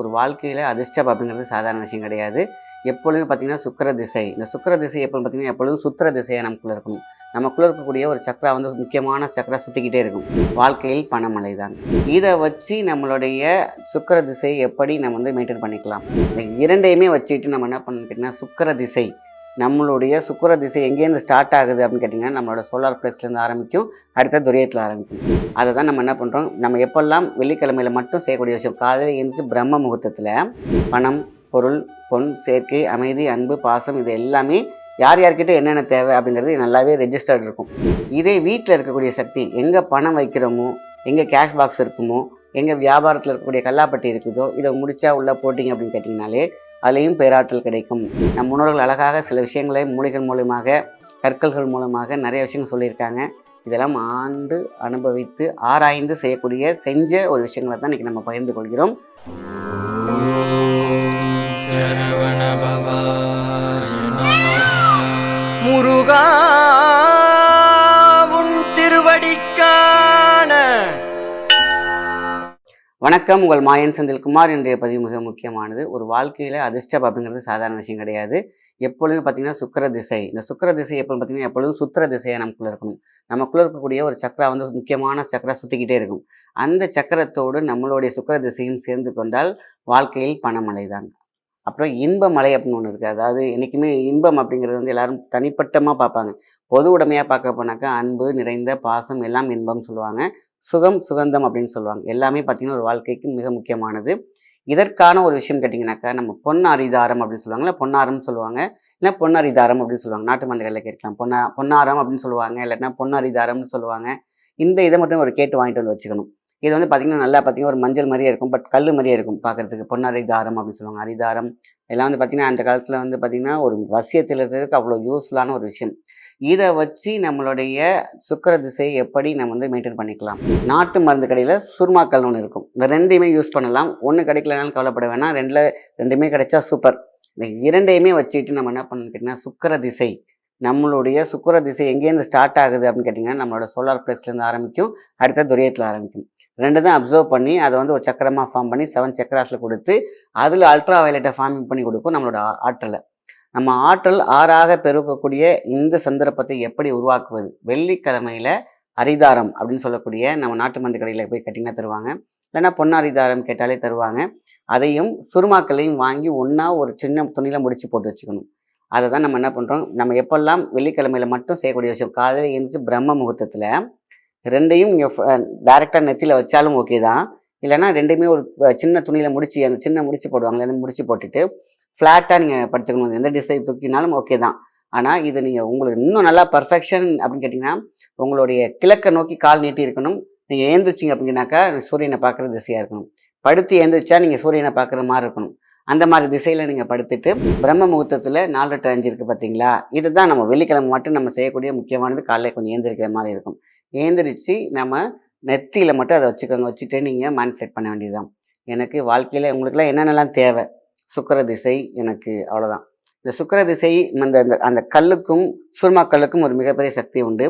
ஒரு வாழ்க்கையில் அதிர்ஷ்டம் அப்படிங்கிறது சாதாரண விஷயம் கிடையாது. எப்பொழுதுமே பார்த்தீங்கன்னா சுக்கர திசை. இந்த சுக்கர திசை எப்பொழுது பார்த்தீங்கன்னா எப்பொழுதும் சுத்திர திசையாக நமக்குள்ளே இருக்கணும். நமக்குள்ளே இருக்கக்கூடிய ஒரு சக்கரா வந்து முக்கியமான சக்கரா சுற்றிக்கிட்டே இருக்கும். வாழ்க்கையில் பணமழை தான் இதை வச்சு நம்மளுடைய சுக்கர திசையை எப்படி நம்ம வந்து மெயின்டைன் பண்ணிக்கலாம்? இந்த இரண்டையுமே வச்சுட்டு நம்ம என்ன பண்ணணும் கேட்டிங்கன்னா சுக்கர திசை. நம்மளுடைய சுக்கர திசை எங்கேருந்து ஸ்டார்ட் ஆகுது அப்படின்னு கேட்டிங்கன்னா நம்மளோட சோலார் பிளெக்ஸ்லேருந்து ஆரம்பிக்கும். அடுத்த துரியத்தில் ஆரம்பிக்கும். அதை தான் நம்ம என்ன பண்ணுறோம் நம்ம எப்பெல்லாம் வெள்ளிக்கிழமையில் மட்டும் செய்யக்கூடிய விஷயம் காலையில் எழுந்திரிச்சு பிரம்ம முகூர்த்தத்தில் பணம் பொருள் பொன் சேர்க்கை அமைதி அன்பு பாசம் இது எல்லாமே யார் யார்கிட்ட என்னென்ன தேவை அப்படிங்கிறது நல்லாவே ரெஜிஸ்டர்ட் இருக்கும். இதே வீட்டில் இருக்கக்கூடிய சக்தி எங்கே பணம் வைக்கிறோமோ எங்கே கேஷ் பாக்ஸ் இருக்குமோ எங்கள் வியாபாரத்தில் இருக்கக்கூடிய கல்லாப்பட்டி இருக்குதோ இதை முடிச்சா உள்ளே போட்டிங்க அப்படின்னு கேட்டிங்கனாலே அதுலேயும் பேராற்றல் கிடைக்கும். நம் முன்னோர்கள் அழகாக சில விஷயங்களை மூலிகள் மூலமாக கற்கள்கள் மூலமாக நிறைய விஷயங்கள் சொல்லியிருக்காங்க. இதெல்லாம் ஆண்டு அனுபவித்து ஆராய்ந்து செய்யக்கூடிய செஞ்ச ஒரு விஷயங்களை தான் இன்றைக்கி நம்ம பகிர்ந்து கொள்கிறோம். முருகா வணக்கம். உங்கள் மாயன் செந்தில்குமார். இன்றைய பதிவு மிக முக்கியமானது. ஒரு வாழ்க்கையில் அதிர்ஷ்டம் அப்படிங்கிறது சாதாரண விஷயம் கிடையாது. எப்பொழுதுமே பார்த்தீங்கன்னா சுக்கர திசை. இந்த சுக்கர திசை எப்பொழுது பார்த்தீங்கன்னா எப்பொழுதும் சுத்திர திசையாக நமக்குள்ளே இருக்கணும். நமக்குள்ளே இருக்கக்கூடிய ஒரு சக்கரா வந்து முக்கியமான சக்கரா சுற்றிக்கிட்டே இருக்கும். அந்த சக்கரத்தோடு நம்மளுடைய சுக்கர திசையும் சேர்ந்து கொண்டால் வாழ்க்கையில் பணமழை தான் அப்புறம் இன்ப மலை அப்படின்னு ஒன்று இருக்குது அதாவது என்றைக்குமே இன்பம் அப்படிங்கிறது வந்து எல்லாரும் தனிப்பட்டமாக பார்ப்பாங்க. பொது உடைமையாக பார்க்க போனாக்கா அன்பு நிறைந்த பாசம் எல்லாம் இன்பம் சொல்லுவாங்க. சுகம் சுகந்தம் அப்படின்னு சொல்லுவாங்க. எல்லாமே பார்த்தீங்கன்னா ஒரு வாழ்க்கைக்கு மிக முக்கியமானது. இதற்கான ஒரு விஷயம் கேட்டிங்கனாக்கா நம்ம பொன்னாரிதாரம் அப்படின்னு சொல்லுவாங்கல்ல பொன்னாரம்னு சொல்லுவாங்க. இல்லை பொன்னரிதாரம் அப்படின்னு சொல்லுவாங்க. நாட்டு மந்திரிகளில் கேட்கலாம். பொன்னா பொன்னாரம் அப்படின்னு சொல்லுவாங்க. இல்லைன்னா பொன்னரிதாரம்னு சொல்லுவாங்க. இந்த இதை மட்டும் ஒரு கேட்டு வாங்கிட்டு வந்து வச்சுக்கணும். இது வந்து பார்த்திங்கன்னா நல்லா பார்த்தீங்கன்னா ஒரு மஞ்சள் மாதிரியே இருக்கும். பட் கல் மாதிரியே இருக்கும் பார்க்குறதுக்கு பொன்னரிதாரம் அப்படின்னு சொல்லுவாங்க. அரிதாரம் எல்லாம் வந்து பார்த்திங்கன்னா அந்த காலத்தில் வந்து பார்த்திங்கன்னா ஒரு வசியத்தில் இருக்கிறதுக்கு அவ்வளோ யூஸ்ஃபுல்லான ஒரு விஷயம். இதை வச்சு நம்மளுடைய சுக்கர திசையை எப்படி நம்ம வந்து மெயின்டைன் பண்ணிக்கலாம்? நாட்டு மருந்து கடையில் சுர்மாக்கல்னு ஒன்று இருக்கும். இந்த ரெண்டையுமே யூஸ் பண்ணலாம். ஒன்று கிடைக்கலனாலும் கவலைப்பட வேணாம். ரெண்டில் ரெண்டுமே கிடைச்சா சூப்பர் இந்த இரண்டையுமே வச்சுட்டு நம்ம என்ன பண்ணணும் கேட்டிங்கன்னா சுக்கர திசை. நம்மளுடைய சுக்கர திசை எங்கேருந்து ஸ்டார்ட் ஆகுது அப்படின்னு கேட்டிங்கன்னா நம்மளோட சோலார் பிளெக்ஸ்லேருந்து ஆரம்பிக்கும். அடுத்த துரியத்தில் ஆரம்பிக்கும். ரெண்டு தான் அப்சர்வ் பண்ணி அதை வந்து ஒரு சக்கரமாக ஃபார்ம் பண்ணி செவன் சக்கராஸில் கொடுத்து அதில் அல்ட்ரா வயலட்டை ஃபார்ம் பண்ணி கொடுக்கும் நம்மளோட ஆற்றலை. நம்ம ஆற்றல் ஆறாக பெருக்கக்கூடிய இந்த சந்தர்ப்பத்தை எப்படி உருவாக்குவது? வெள்ளிக்கிழமையில் அரிதாரம் அப்படின்னு சொல்லக்கூடிய நம்ம நாட்டு மருந்து கடையில் போய் கட்டிங்கன்னா தருவாங்க. இல்லைன்னா பொன்னாரிதாரம் கேட்டாலே தருவாங்க. அதையும் சுருமாக்களையும் வாங்கி ஒன்றா ஒரு சின்ன துணியில் முடிச்சு போட்டு வச்சுக்கணும். அதை தான் நம்ம என்ன பண்ணுறோம் நம்ம எப்பெல்லாம் வெள்ளிக்கிழமையில் மட்டும் செய்யக்கூடிய விஷயம் காலையில் எழுந்திரிச்சு பிரம்ம முகூர்த்தத்தில் ரெண்டையும் நீங்கள் டேரெக்டாக நெத்தியில் வச்சாலும் ஓகே தான். இல்லைன்னா ரெண்டுமே ஒரு சின்ன துணியில் முடிச்சு அந்த சின்ன முடிச்சு போடுவாங்களே அந்த முடிச்சு போட்டுட்டு ஃப்ளாட்டாக நீங்கள் படுத்துக்கணும் எந்த டிசைன் தூக்கினாலும் ஓகே தான். ஆனால் இது நீங்கள் உங்களுக்கு இன்னும் நல்லா பர்ஃபெக்ஷன் அப்படின்னு கேட்டிங்கன்னா உங்களுடைய கிழக்கை நோக்கி கால் நீட்டி இருக்கணும். நீங்கள் ஏந்திரிச்சிங்க அப்படின்னாக்கா சூரியனை பார்க்குற திசையாக இருக்கணும். படுத்து ஏந்திரிச்சா நீங்கள் சூரியனை பார்க்குற மாதிரி இருக்கணும். அந்த மாதிரி திசையில் நீங்கள் படுத்துட்டு பிரம்ம முகூர்த்தத்தில் நாலு டு அஞ்சு இருக்குது பார்த்தீங்களா இதுதான் நம்ம வெள்ளிக்கிழமை மட்டும் நம்ம செய்யக்கூடிய முக்கியமானது. காலையில் கொஞ்சம் ஏந்திரிக்கிற மாதிரி இருக்கும். ஏந்திரிச்சு நம்ம நெத்தியில் மட்டும் அதை வச்சுக்கோங்க. வச்சுட்டு நீங்கள் மேனிஃபெக்ட் பண்ண வேண்டியதுதான். எனக்கு வாழ்க்கையில் உங்களுக்குலாம் என்னென்னலாம் தேவை? சுக்கர திசை எனக்கு அவ்வளோதான் இந்த சுக்கர திசை அந்த அந்த- அந்த கல்லுக்கும் சுர்மாக்கல்லுக்கும் ஒரு மிகப்பெரிய சக்தி உண்டு.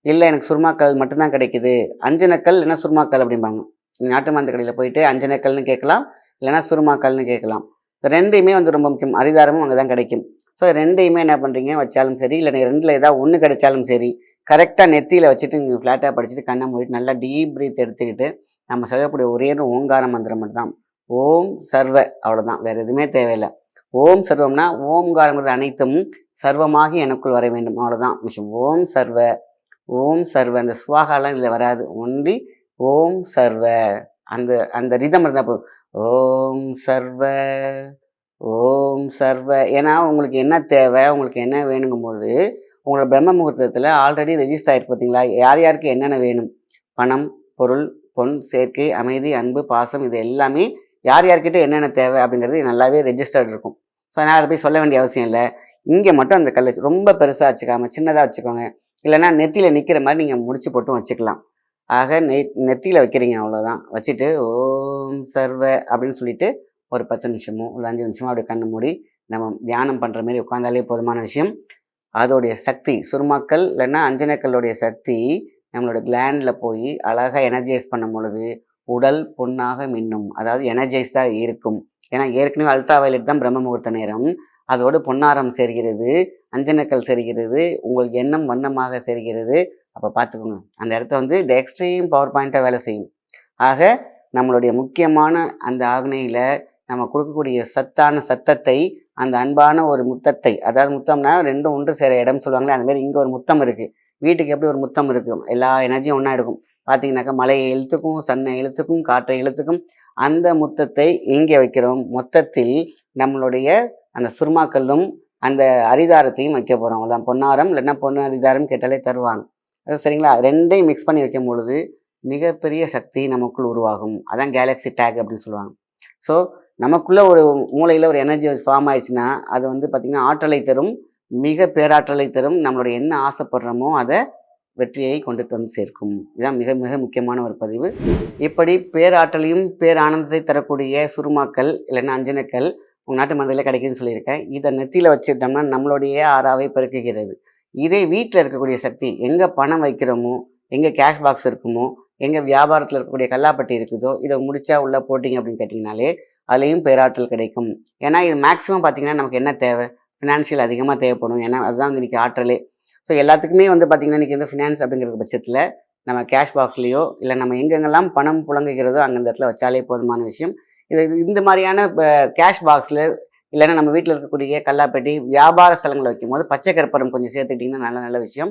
இல்லை எனக்கு சுர்மாக்கல் மட்டும்தான் கிடைக்குது. அஞ்சனக்கல் இல்லைன்னா சுர்மாக்கல் அப்படிம்பாங்க. நாட்டு மருந்து கடையில் போயிட்டு அஞ்சனக்கல்னு கேட்கலாம் இல்லைன்னா சுருமாக்கல்னு கேட்கலாம். ரெண்டையுமே வந்து ரொம்ப முக்கியம். அரிதாரமும் அங்கே தான் கிடைக்கும் ஸோ ரெண்டையுமே என்ன பண்ணுறீங்க வச்சாலும் சரி இல்லை ரெண்டில் ஏதாவது ஒன்று கிடைச்சாலும் சரி கரெக்டாக நெத்தியில் வச்சுட்டு நீங்கள் ஃப்ளாட்டாக படிச்சுட்டு கண்ணை மூடிட்டு நல்லா டீப் பிரீத் எடுத்துக்கிட்டு நம்ம சொல்லக்கூடிய ஒரே ஒரு ஓங்கார மந்திரம் மட்டும்தான். ஓம் சர்வ அவ்வளோதான் வேறு எதுவுமே தேவையில்லை. ஓம் சர்வம்னா ஓம்காரங்கிறது அனைத்தும் சர்வமாகி எனக்குள் வர வேண்டும். அவ்வளோதான் மிஷம் ஓம் சர்வ ஓம் சர்வ. அந்த சுவாகாலாம் இதில் வராது. ஒன்லி ஓம் சர்வ. அந்த அந்த ரிதம் இருந்தால் போதும். ஓம் சர்வ ஓம் சர்வ. ஏன்னா உங்களுக்கு என்ன தேவை உங்களுக்கு என்ன வேணுங்கும்போது உங்களோட பிரம்ம முகூர்த்தத்தில் ஆல்ரெடி ரெஜிஸ்டர் ஆகிருப்பீங்களா பார்த்தீங்களா யார் யாருக்கு என்னென்ன வேணும்? பணம் பொருள் பொன் சேர்க்கை அமைதி அன்பு பாசம் இது எல்லாமே யார் யார்கிட்ட என்னென்ன தேவை அப்படிங்கிறது நல்லாவே ரெஜிஸ்டர்ட் இருக்கும். ஸோ அதனால் அதை போய் சொல்ல வேண்டிய அவசியம் இல்லை. இங்கே மட்டும் அந்த கல் ரொம்ப பெருசாக வச்சுக்காம சின்னதாக வச்சுக்கோங்க. இல்லைன்னா நெத்தியில் நிற்கிற மாதிரி நீங்கள் முடிச்சு போட்டும் வச்சுக்கலாம். ஆக நெ நெத்தியில் வைக்கிறீங்க அவ்வளோதான் வச்சுட்டு ஓம் சர்வ அப்படின்னு சொல்லிட்டு ஒரு பத்து நிமிஷமோ ஒரு அஞ்சு நிமிஷமோ அப்படி கண்ணு மூடி நம்ம தியானம் பண்ணுற மாதிரி உட்காந்தாலே போதுமான விஷயம். அதோடைய சக்தி சுருமாக்கல் இல்லைன்னா அஞ்சனக்கல்லுடைய சக்தி நம்மளோட கிளாண்டில் போய் அழகாக எனர்ஜைஸ் பண்ணும் பொழுது உடல் பொன்னாக மின்னும். அதாவது எனர்ஜைஸ்டாக இருக்கும். ஏன்னா ஏற்கனவே அல்ட்ரா வயலட் தான் பிரம்ம முகூர்த்த நேரம். அதோடு பொன்னாரம் சேர்கிறது அஞ்சனக்கல் சேர்கிறது உங்களுக்கு எண்ணம் வண்ணமாக சேர்கிறது. அப்போ பார்த்துக்கோங்க. அந்த இடத்த வந்து இந்த எக்ஸ்ட்ரீம் பவர் பாயிண்ட்டாக வேலை செய்யும். ஆக நம்மளுடைய முக்கியமான அந்த ஆக்னையில் நம்ம கொடுக்கக்கூடிய சத்தான சத்தத்தை அந்த அன்பான ஒரு முத்தத்தை அதாவது முத்தம்னா ரெண்டும் ஒன்று சேர இடம் சொல்லுவாங்களே அந்த மாதிரி இங்கே ஒரு முத்தம் இருக்குது வீட்டுக்கு எப்படி ஒரு முத்தம் இருக்கும்? எல்லா எனர்ஜியும் ஒன்றா எடுக்கும். பார்த்தீங்கன்னாக்கா மலையை இழுத்துக்கும் சன்னை இழுத்துக்கும் காற்றை இழுத்துக்கும் அந்த முத்தத்தை எங்கே வைக்கிறோம். மொத்தத்தில் நம்மளுடைய அந்த சுருமாக்கல்லும் அந்த அரிதாரத்தையும் வைக்க போகிறோம் அவ்வளோதான் பொன்னாரம் இல்லைன்னா பொண்ணு அரிதாரம் கேட்டாலே தருவாங்க. அது சரிங்களா? ரெண்டையும் மிக்ஸ் பண்ணி வைக்கும் பொழுது மிகப்பெரிய சக்தி நமக்குள் உருவாகும். அதான் கேலக்ஸி டேக் அப்படின்னு சொல்லுவாங்க. ஸோ நமக்குள்ளே ஒரு மூளையில் ஒரு எனர்ஜி ஃபார்ம் ஆயிடுச்சுன்னா அது வந்து பார்த்திங்கன்னா ஆற்றலை தரும் மிக பேராற்றலை தரும். நம்மளுடைய என்ன ஆசைப்படுறோமோ அதை வெற்றியை கொண்டுட்டு வந்து சேர்க்கும். இதுதான் மிக மிக முக்கியமான ஒரு பதிவு. இப்படி பேராற்றலையும் பேரானந்தத்தை தரக்கூடிய சுருமாக்கள் இல்லைன்னா அஞ்சனக்கள் உங்கள் நாட்டு மருந்தில் கிடைக்குதுன்னு சொல்லியிருக்கேன். இதை நெத்தியில் வச்சுட்டோம்னா நம்மளுடைய ஆறாவை பெருக்குகிறது. இதே வீட்டில் இருக்கக்கூடிய சக்தி எங்கே பணம் வைக்கிறோமோ எங்கே கேஷ் பாக்ஸ் இருக்குமோ எங்கே வியாபாரத்தில் இருக்கக்கூடிய கல்லாப்பட்டி இருக்குதோ இதை முடிச்சா உள்ளே போட்டிங்க அப்படின்னு கேட்டிங்கனாலே அதுலேயும் பேராற்றல் கிடைக்கும். ஏன்னா இது மேக்ஸிமம் பார்த்தீங்கன்னா நமக்கு என்ன தேவை? ஃபினான்ஷியல் அதிகமாக தேவைப்படும். ஏன்னா அதுதான் இன்றைக்கி ஆற்றலே. ஸோ எல்லாத்துக்குமே வந்து பார்த்திங்கன்னா இன்றைக்கி வந்து ஃபினான்ஸ் அப்படிங்கிற பட்சத்தில் நம்ம கேஷ் பாக்ஸ்லேயோ இல்லை நம்ம எங்கெங்கெல்லாம் பணம் புழங்குகிறதோ அங்கே அந்த இடத்துல வச்சாலே போதுமான விஷயம். இது இந்த மாதிரியான இப்போ கேஷ் பாக்ஸில் இல்லைன்னா நம்ம வீட்டில் இருக்கக்கூடிய கல்லாப்பெட்டி வியாபார ஸ்தலங்களை வைக்கும்போது பச்சை கற்பூரம் கொஞ்சம் சேர்த்துக்கிட்டிங்கன்னா நல்ல நல்ல விஷயம்.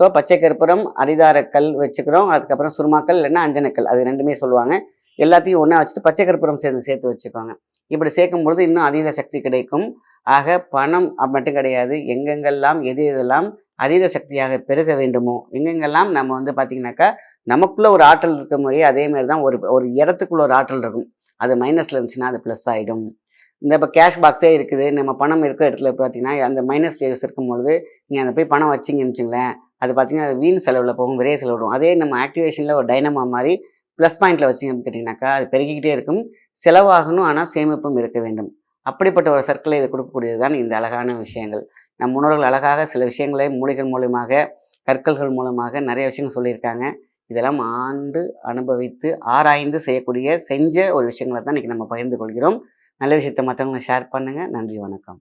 ஸோ பச்சை கற்பூரம் அரிதாரக்கல் வச்சுக்கிறோம். அதுக்கப்புறம் சுருமாக்கல் இல்லைன்னா அஞ்சனக்கல் அது ரெண்டுமே சொல்லுவாங்க. எல்லாத்தையும் ஒன்றா வச்சுட்டு பச்சை கற்பூரம் சேர்ந்து சேர்த்து வச்சுக்கோங்க. இப்படி சேர்க்கும் பொழுது இன்னும் அதீத சக்தி கிடைக்கும். ஆக பணம் மட்டும் கிடையாது. எங்கெங்கெல்லாம் எது எதெல்லாம் அதீத சக்தியாக பெருக வேண்டுமோ? எங்கெங்கெல்லாம் நம்ம வந்து பார்த்திங்கனாக்கா நமக்குள்ளே ஒரு ஆற்றல் இருக்க மாதிரியே அதே மாதிரி தான் ஒரு ஒரு இடத்துக்குள்ள ஒரு ஆற்றல் இருக்கும். அது மைனஸில் இருந்துச்சுன்னா அது ப்ளஸ் ஆகிடும் இந்த இப்போ கேஷ் பாக்ஸே இருக்குது நம்ம பணம் இருக்கிற இடத்துல பார்த்தீங்கன்னா அந்த மைனஸ் வேவ்ஸ் இருக்கும்பொழுது நீங்கள் அந்த போய் பணம் வச்சிங்கன்னு வச்சுங்களேன் அது பார்த்தீங்கன்னா வீண் செலவில் போகும் விரைய செலவிடும் அதே நம்ம ஆக்டிவேஷனில் ஒரு டைனமா மாதிரி ப்ளஸ் பாயிண்டில் வச்சிங்க கேட்டிங்கனாக்கா அது பெருகிக்கிட்டே இருக்கும். செலவாகணும் ஆனால் சேமிப்பும் இருக்க வேண்டும். அப்படிப்பட்ட ஒரு சர்க்கிளை இது கொடுக்கக்கூடியது தான் இந்த அழகான விஷயங்கள். நம் முன்னோர்கள் அழகாக சில விஷயங்களை மூலிகள் மூலமாக கற்கள்கள் மூலமாக நிறைய விஷயங்கள் சொல்லியிருக்காங்க. இதெல்லாம் ஆண்டு அனுபவித்து ஆராய்ந்து செய்யக்கூடிய செஞ்ச ஒரு விஷயங்களை தான் இன்றைக்கி நம்ம பகிர்ந்து கொள்கிறோம். நல்ல விஷயத்தை மற்றவங்களை ஷேர் பண்ணுங்கள் நன்றி வணக்கம்.